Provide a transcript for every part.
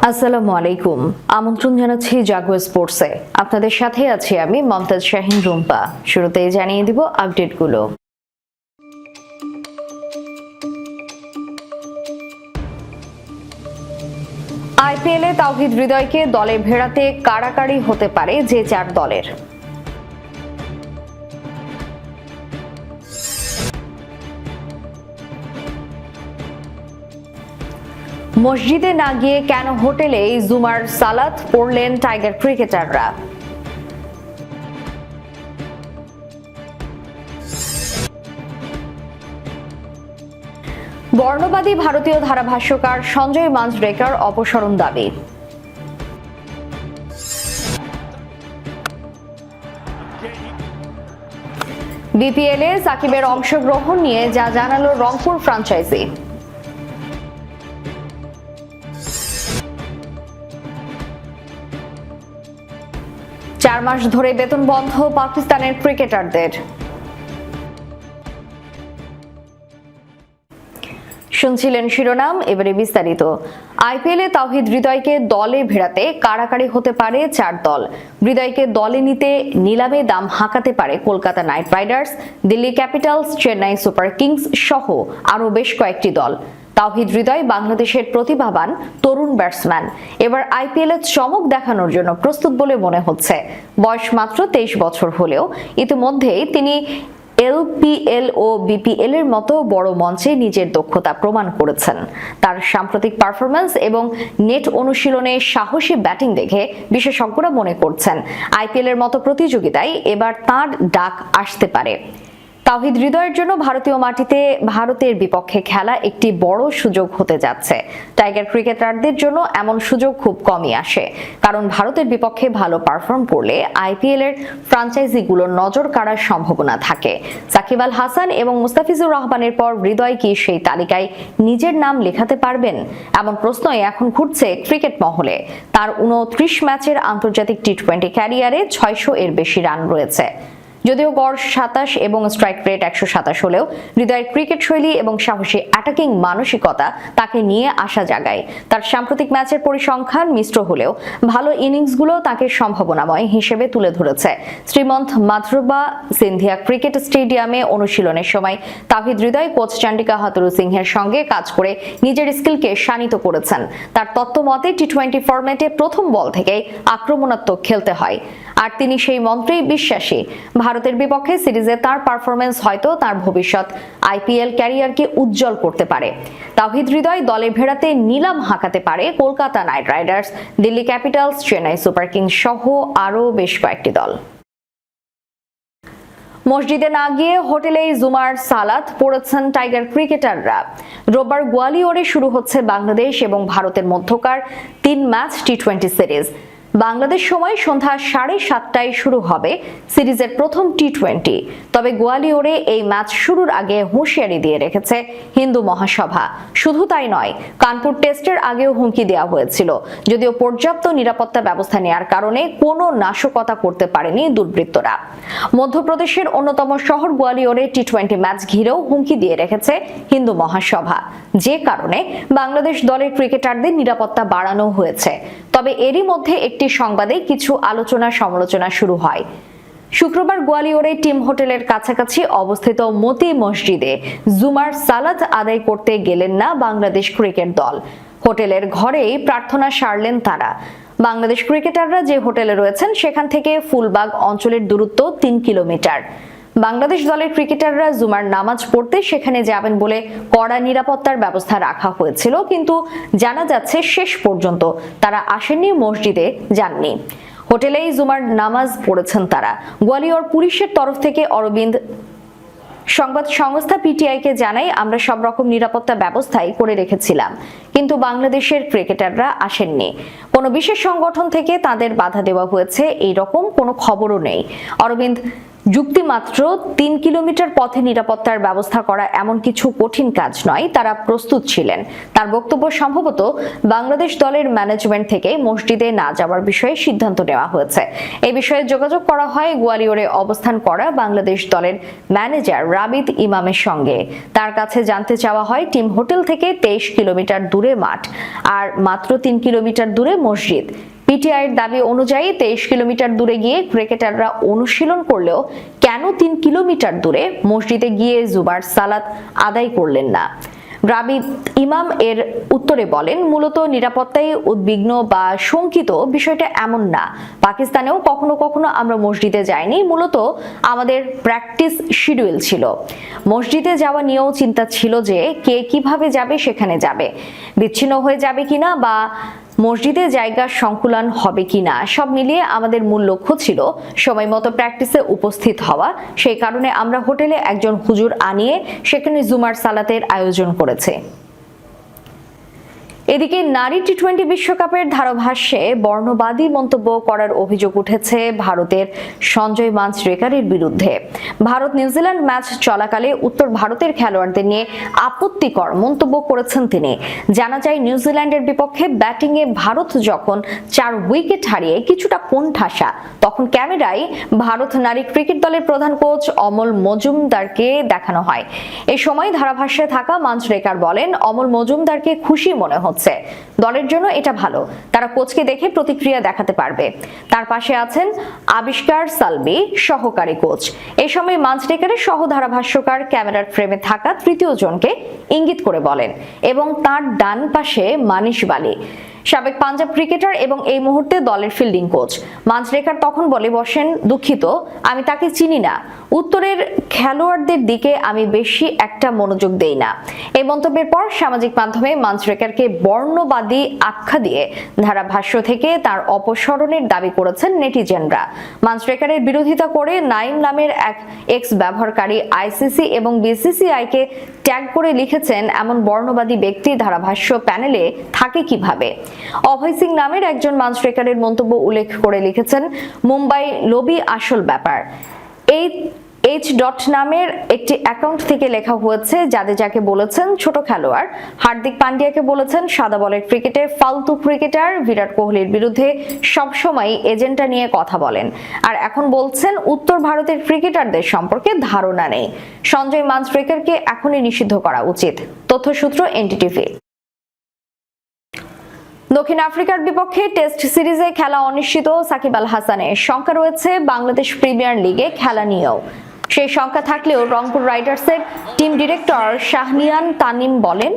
আসসালামু আলাইকুম। আমন্ত্রণ জানাচ্ছি জাগো স্পোর্টসে। আপনাদের সাথে আছি আমি মমতাজ শাহিন রুম্পা। শুরুতেই জানিয়ে দিব আপডেটগুলো। আইপিএলে তাওহিদ হৃদয়কে দলে ভেড়াতে কাড়াকাড়ি হতে পারে যে চার দলের। মসজিদে না গিয়ে কেন হোটেলে জুমার সালাত পড়লেন টাইগার ক্রিকেটাররা? বর্ণবাদী ভারতীয় ধারাভাষ্যকার সঞ্জয় মাঞ্জরেকার অপসারণ দাবি। বিপিএল সাকিবের অংশগ্রহণ নিয়ে যা জানালো রংপুর ফ্রাঞ্চাইজি। চার মাস ধরে বেতন বন্ধ পাকিস্তানের ক্রিকেটারদের। শুনছিলেন শিরোনাম, এবারে বিস্তারিত। আইপিএলে তাওহিদ হৃদয়কে দলে ভেড়াতে কাড়াকাড়ি হতে পারে চার দল। হৃদয়কে দলে নিতে নিলামে দাম হাঁকাতে পারে Kolkata Knight Riders. Delhi Capitals, Chennai Super Kings সহ আরও বেশ কয়েকটি দল। তাওহিদ হৃদয় বাংলাদেশের প্রতিভাবান তরুণ ব্যাটসম্যান। এবার আইপিএল এ চমক দেখানোর জন্য প্রস্তুত বলে মনে হচ্ছে। বয়স মাত্র তেইশ বছর হলেও ইতিমধ্যেই তিনি এলপিএল ও বিপিএল এর মতো বড় মঞ্চে নিজের দক্ষতা প্রমাণ করেছেন। তার সাম্প্রতিক পারফরমেন্স এবং নেট অনুশীলনে সাহসী ব্যাটিং দেখে বিশেষজ্ঞরা মনে করছেন, আইপিএল এর মতো প্রতিযোগিতায় এবার তার ডাক আসতে পারে। তাহিদ হৃদয়ের জন্য ভারতীয় মাটিতে ভারতের বিপক্ষে খেলা একটি বড় সুযোগ হতে যাচ্ছে। টাইগার ক্রিকেটারদের জন্য এমন সুযোগ খুব কমই আসে। কারণ ভারতের বিপক্ষে ভালো পারফর্ম করলে আইপিএল এর ফ্রাঞ্চাইজিগুলোর নজর কাড়ার সম্ভাবনা থাকে। সাকিব আল হাসান এবং মুস্তাফিজুর রহমানের পর হৃদয় কি সেই তালিকায় নিজের নাম লেখাতে পারবেন? এমন প্রশ্নই এখন ঘুরছে ক্রিকেট মহলে। তার উনত্রিশ ম্যাচের আন্তর্জাতিক টি টোয়েন্টি ক্যারিয়ারে ছয়শো এর বেশি রান রয়েছে। যদিও গড় সাতাশ এবং স্ট্রাইক রেট একশো সাতাশ হলেও হৃদয়ের ক্রিকেট শৈলী এবং সাহসী অ্যাটাকিং মানসিকতা তাকে নিয়ে আসা জাগায়। তার সাম্প্রতিক ম্যাচের পরিসংখ্যান মিশ্র হলেও ভালো ইনিংসগুলো তাকে সম্ভাবনাময় হিসেবে তুলে ধরেছে। শ্রীমন্ত মাধরুবা সিন্ধিয়া ক্রিকেট স্টেডিয়ামে অনুশীলনের সময় তাহিদ হৃদয় কোচ চান্ডিকা হাতুরু সিংহের সঙ্গে কাজ করে নিজের স্কিলকে শানিত করেছেন। তার তত্ত্ব মতে টি টোয়েন্টি ফরম্যাটে প্রথম বল থেকেই আক্রমণাত্মক খেলতে হয়। আর তিনি সেই মন্ত্রেই বিশ্বাসী ভারতের বিপক্ষে সিরিজে তার পারফরমেন্স হয়তো তার ভবিষ্যৎ। আইপিএল ক্যারিয়ারকে উজ্জ্বল করতে পারে। তাহিদ হৃদয় দলে ভেড়াতে নিলাম হাঁকাতে পারে Kolkata Knight Riders. Delhi Capitals, Chennai Super Kings সহ আরও বেশ কয়েকটি দল। মসজিদে না গিয়ে হোটেলেই জুমার সালাত পড়েছেন টাইগার ক্রিকেটাররা। রোববার গোয়ালিয়রে শুরু হচ্ছে বাংলাদেশ এবং ভারতের মধ্যকার তিন match T twenty series. Bangladesh সময় সন্ধ্যা সাড়ে সাতটায় শুরু হবে সিরিজের প্রথম টি টোয়েন্টি তবে গোয়ালিয়রে এই ম্যাচ শুরুর আগে হুঁশিয়ারি দিয়ে রেখেছে হিন্দু মহাসভা। শুধু তাই নয়, কানপুর টেস্টের আগেও হুমকি দেওয়া হয়েছিল। যদিও পর্যাপ্ত নিরাপত্তা ব্যবস্থা নেওয়ার কারণে কোনো নাশকতা করতে পারেনি দুর্বৃত্তরা। মধ্যপ্রদেশের অন্যতম শহর গোয়ালিয়রে টি টোয়েন্টি ম্যাচ ঘিরেও হুমকি দিয়ে রেখেছে হিন্দু মহাসভা। যে কারণে বাংলাদেশ দলের ক্রিকেটারদের নিরাপত্তা বাড়ানো হয়েছে। তবে এরই মধ্যে একটি সংবাদে কিছু আলোচনা সমালোচনা শুরু হয়। শুক্রবার গোয়ালিয়রে টিম হোটেলের কাছাকাছি অবস্থিত মতি মসজিদে জুমার সালাত আদায় করতে গেলেন না বাংলাদেশ ক্রিকেট দল। হোটেলের ঘরেই প্রার্থনা সারলেন তারা। বাংলাদেশ ক্রিকেটাররা যে হোটেলে রয়েছেন, সেখান থেকে ফুলবাগ অঞ্চলের দূরত্ব তিন কিলোমিটার। বাংলাদেশ দলের ক্রিকেটাররা জুমার নামাজ পড়তে সেখানে যাবেন বলে কড়া নিরাপত্তার ব্যবস্থা রাখা হয়েছিল, কিন্তু জানা যাচ্ছে শেষ পর্যন্ত তারা আসেননি, মসজিদে যাননি। হোটেলেই জুমার নামাজ পড়েছেন তারা। গোয়ালিয়র পুলিশের তরফ থেকে অরবিন্দ সংবাদ সংস্থা পিটিআইকে জানাই আমরা সব রকম নিরাপত্তা ব্যবস্থাই করে রেখেছিলাম, কিন্তু বাংলাদেশের ক্রিকেটাররা আসেননি। কোনো বিশেষ সংগঠন থেকে তাদের বাধা দেওয়া হয়েছে এই রকম কোনো খবরও নেই। অরবিন্দ যুক্তি মাত্র তিন কিলোমিটার পথে নিরাপত্তার ব্যবস্থা করা এমন কিছু কঠিন কাজ নয়, তারা প্রস্তুত ছিলেন। তার বক্তব্য সম্ভবত বাংলাদেশ দলের ম্যানেজমেন্ট থেকে মসজিদে না যাওয়ার বিষয়ে সিদ্ধান্ত নেওয়া হয়েছে। এ বিষয়ে যোগাযোগ করা হয় গোয়ালিয়রে অবস্থান করা বাংলাদেশ দলের ম্যানেজার রাবিদ ইমামের সঙ্গে। তার কাছে জানতে চাওয়া হয়, টিম হোটেল থেকে তেইশ কিলোমিটার দূরে মাঠ, আর মাত্র তিন কিলোমিটার দূরে মসজিদ। পিটিআইয়ের দাবি অনুযায়ী তেইশ কিলোমিটার দূরে গিয়ে ক্রিকেটাররা অনুশীলন করলেও কেন তিন কিলোমিটার দূরে মসজিদে গিয়ে জুবার সালাত আদায় করলেন না? রাবিদ ইমাম এর উত্তরে বলেন, মূলত নিরাপত্তায় উদ্বিগ্ন বা শঙ্কিত বিষয়টা এমন না। পাকিস্তানেও কখনো কখনো আমরা মসজিদে যাইনি, মূলত আমাদের প্র্যাকটিস শিডিউল ছিল। মসজিদে যাওয়া নিয়েও চিন্তা ছিল যে কে কীভাবে যাবে, সেখানে যাবে। বিচ্ছিন্ন হয়ে যাবে কিনা বা মসজিদে জায়গা সংকুলন হবে কি না সব মিলিয়ে আমাদের মূল লক্ষ্য ছিল সময় মতো প্র্যাকটিসে উপস্থিত হওয়া। সেই কারণে আমরা হোটেলে একজন হুজুর আনিয়ে সেখানে জুমার সালাতের আয়োজন করেছে। এদিকে নারী টি টোয়েন্টি বিশ্বকাপের ধারাভাষ্যে বর্ণবাদী মন্তব্য করার অভিযোগ উঠেছে ভারতের সঞ্জয় মাঞ্জরেকারের বিরুদ্ধে। ভারত নিউজিল্যান্ড ম্যাচ চলাকালে উত্তর ভারতের খেলোয়াড়দের নিয়ে আপত্তিকর মন্তব্য করেছেন তিনি। জানা যায় নিউজিল্যান্ডের বিপক্ষে ব্যাটিংয়ে ভারত যখন চার উইকেট হারিয়ে কিছুটা কোণঠাসা, তখন ক্যামেরায় ভারত নারী ক্রিকেট দলের প্রধান কোচ অমল মজুমদারকে দেখানো হয়। এই সময় ধারাভাষ্যে থাকা মাঞ্জরেকার বলেন, অমল মজুমদারকে খুশি মনে হচ্ছে। দলের জন্য এটা ভালো। তারা কোচকে দেখে প্রতিক্রিয়া দেখাতে পারবে। তার পাশে আছেন আবিষ্কার সালবি সহকারী কোচ। এই সময় মাঝরেকারের সহ ধারাভাষ্যকার ক্যামেরার ফ্রেমে থাকা তৃতীয় জনকে ইঙ্গিত করে বলেন। এবং তার ডান পাশে মানিশ বালি। সাবেক পাঞ্জাব ক্রিকেটার এবং এই মুহূর্তে দলের ফিল্ডিং কোচ মাঝরেখার তখন বলে বসেন, দুঃখিত, আমি তাকে চিনি না। উত্তরের খেলোয়াড়দের দিকে আমি বেশি একটা মনোযোগ দেই না। এই মন্তব্যের পর সামাজিক মাধ্যমে মাঞ্জরেকারকে বর্ণবাদী আখ্যা দিয়ে ধারাভাষ্য থেকে তার অপসরণের দাবি করেছেন নেটিজেনরা। মাঞ্জরেকারের বিরোধিতা করে নাইম নামের এক এক্স ব্যবহারকারী আইসিসি এবং বিসিসিআই কে ট্যাগ করে লিখেছেন, এমন বর্ণবাদী ব্যক্তি ধারাভাষ্য প্যানেলে থাকে কীভাবে? অভয় সিং নামের একজন মাঞ্জরেকারের মন্তব্য উল্লেখ করে লিখেছেন, মুম্বাই লবি আসল ব্যাপার। এই এইচ ডট নামের একটি অ্যাকাউন্ট থেকে লেখা হয়েছে জাদেজাকে বলেছেন ছোট খেলোয়াড়। হার্দিক পান্ডিয়াকে বলেছেন সাদা বলের ক্রিকেটে ফালতু ক্রিকেটার বিরাট কোহলির বিরুদ্ধে সবসময় এজেন্টা নিয়ে কথা বলেন। আর এখন বলছেন, উত্তর ভারতের ক্রিকেটারদের সম্পর্কে ধারণা নেই। সঞ্জয় মাঞ্জরেকারকে এখনই নিষিদ্ধ করা উচিত। তথ্যসূত্র এনটিটিভি দক্ষিণ আফ্রিকার বিপক্ষে টেস্ট সিরিজে খেলা অনিশ্চিত সাকিব আল হাসানের। শঙ্কা রয়েছে বাংলাদেশ প্রিমিয়ার লিগে খেলা নিয়েও। সেই শঙ্কা থাকলেও রংপুর রাইডার্সের টিম ডিরেক্টর শাহনিয়ান তানিম বলেন,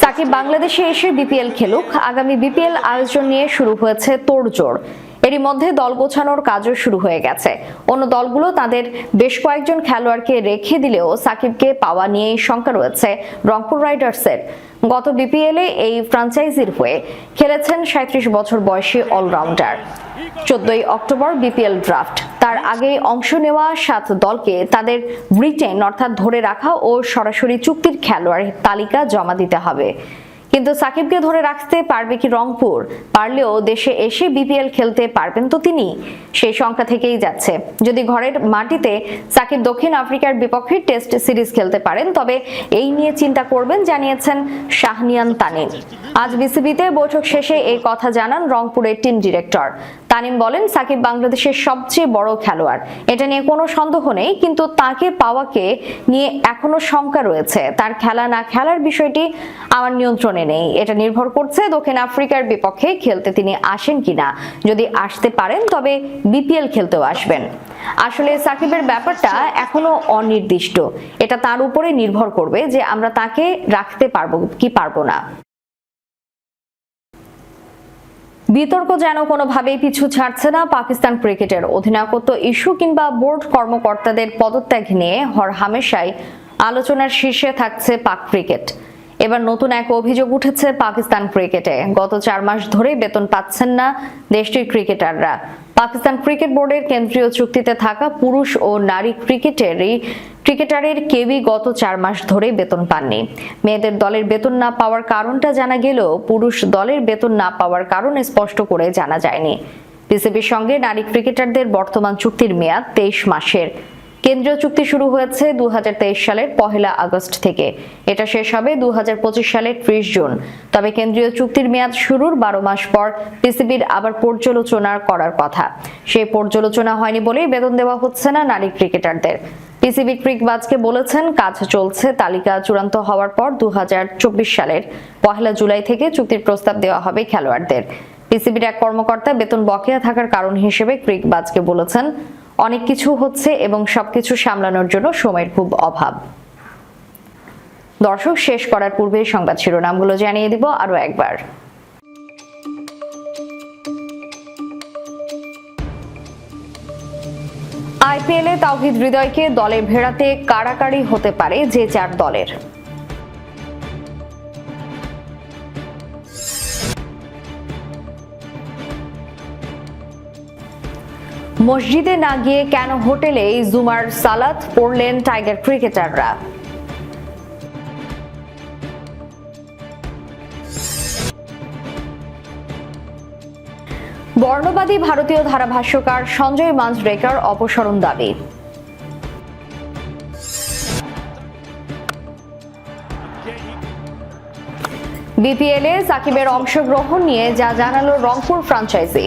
সাকিব বাংলাদেশে এসে বিপিএল খেলুক। আগামী বিপিএল আয়োজন নিয়ে শুরু হয়েছে তোড়জোড়। এরই মধ্যে দল গোছানোর কাজও শুরু হয়ে গেছে। অন্য দলগুলো তাদের বেশ কয়েকজন খেলোয়াড়কে রেখে দিলেও সাকিবকে পাওয়া নিয়েই শঙ্কা রয়েছে রংপুর রাইডার্সের। গত বিপিএলে এই ফ্রাঞ্চাইজির হয়ে খেলেছেন সাঁত্রিশ বছর বয়সী অলরাউন্ডার চোদ্দই অক্টোবর বিপিএল ড্রাফট তার আগে অংশ নেওয়া সাত দলকে তাদের ব্রিটেন অর্থাৎ ধরে রাখা ও সরাসরি চুক্তির খেলোয়াড় তালিকা জমা দিতে হবে। কিন্তু সাকিবকে ধরে রাখতে পারবে কি রংপুর? পারলেও দেশে এসে বিপিএল খেলতে পারবেন তো তিনি? সেই সংখ্যা থেকেই যাচ্ছে। যদি ঘরের মাটিতে সাকিব দক্ষিণ আফ্রিকার বিপক্ষে টেস্ট সিরিজ খেলতে পারেন, তবে এই নিয়ে চিন্তা করবেন জানিয়েছেন শাহনিয়ান তানিম। আজ বিসিবিতে বৈঠক শেষে এই কথা জানান রংপুরের টিম ডিরেক্টর। তানিম বলেন, সাকিব বাংলাদেশের সবচেয়ে বড় খেলোয়াড়। এটা নিয়ে কোনো সন্দেহ নেই, কিন্তু তাকে পাওয়াকে নিয়ে এখনও শঙ্কা রয়েছে। তার খেলা না খেলার বিষয়টি আমার নিয়ন্ত্রণে নেই। এটা নির্ভর করছে দক্ষিণ আফ্রিকার বিপক্ষে খেলতে তিনি আসেন কিনা। যদি আসতে পারেন, তবে বিপিএল খেলতেও আসবেন। আসলে সাকিবের ব্যাপারটা এখনও অনির্দিষ্ট। এটা তার উপরে নির্ভর করবে যে আমরা তাকে রাখতে পারব কি পারব না। বিতর্ক যেন কোনোভাবেই পিছু ছাড়ছে না পাকিস্তান ক্রিকেটের অধিনায়কত্ব ইস্যু কিংবা বোর্ড কর্মকর্তাদের পদত্যাগ নিয়ে হর হামেশাই আলোচনার শীর্ষে থাকছে পাক ক্রিকেট। এবার নতুন এক অভিযোগ উঠেছে পাকিস্তান ক্রিকেটে। গত চার মাস ধরে বেতন পাচ্ছেন না দেশটির ক্রিকেটাররা। পাকিস্তান ক্রিকেট বোর্ডের কেন্দ্রীয় চুক্তিতে থাকা পুরুষ ও নারী ক্রিকেটেরই ক্রিকেটারের কেউই গত চার মাস ধরে বেতন পাননি। মেয়েদের দলের বেতন না পাওয়ার কারণটা জানা গেলেও পুরুষ দলের বেতন না পাওয়ার কারণ স্পষ্ট করে জানা যায়নি। পিসিবির সঙ্গে নারী ক্রিকেটারদের বর্তমান চুক্তির মেয়াদ তেইশ মাসের। কেন্দ্রীয় চুক্তি শুরু হয়েছে দুই হাজার তেইশ সালের পহেলা আগস্ট থেকে। এটা শেষ হবে দুই হাজার পঁচিশ সালের ত্রিশ জুন। তবে কেন্দ্রীয় চুক্তির মেয়াদ শুরুর বারো মাস পর পিসিবির আবার পর্যালোচনা করার কথা। সেই পর্যালোচনা হয়নি বলেই বেতন দেওয়া হচ্ছে না নারী ক্রিকেটারদের। পিসিবি ক্রিকবাজকে বলেছেন, কাজ চলছে, তালিকা চূড়ান্ত হওয়ার পর দু হাজার চব্বিশ সালের পহেলা জুলাই থেকে চুক্তির প্রস্তাব দেওয়া হবে খেলোয়াড়দের। পিসিবির এক কর্মকর্তা বেতন বকেয়া থাকার কারণ হিসেবে ক্রিকবাজকে বলেছেন অনেক কিছু হচ্ছে এবং সবকিছু সামলানোর জন্য সময়ের খুব অভাব। দর্শক, শেষ করার পূর্বে সংবাদ শিরোনামগুলো জানিয়ে দিব আরও একবার। আইপিএলে তাওহিদ হৃদয়কে দলে ভেড়াতে কাড়াকাড়ি হতে পারে যে চার দলের। মসজিদে না গিয়ে কেন হোটেলে জুমার সালাত পড়লেন টাইগার ক্রিকেটাররা? বর্ণবাদী ভারতীয় ধারাভাষ্যকার সঞ্জয় মাঞ্জরেকার অপসারণ দাবি। বিপিএল সাকিবের অংশগ্রহণ নিয়ে যা জানালো রংপুর ফ্রাঞ্চাইজি।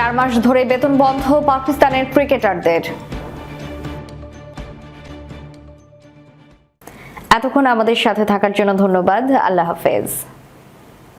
চার মাস ধরে বেতন বন্ধ পাকিস্তানের ক্রিকেটারদের। এতক্ষণ আমাদের সাথে থাকার জন্য ধন্যবাদ। আল্লাহ হাফেজ।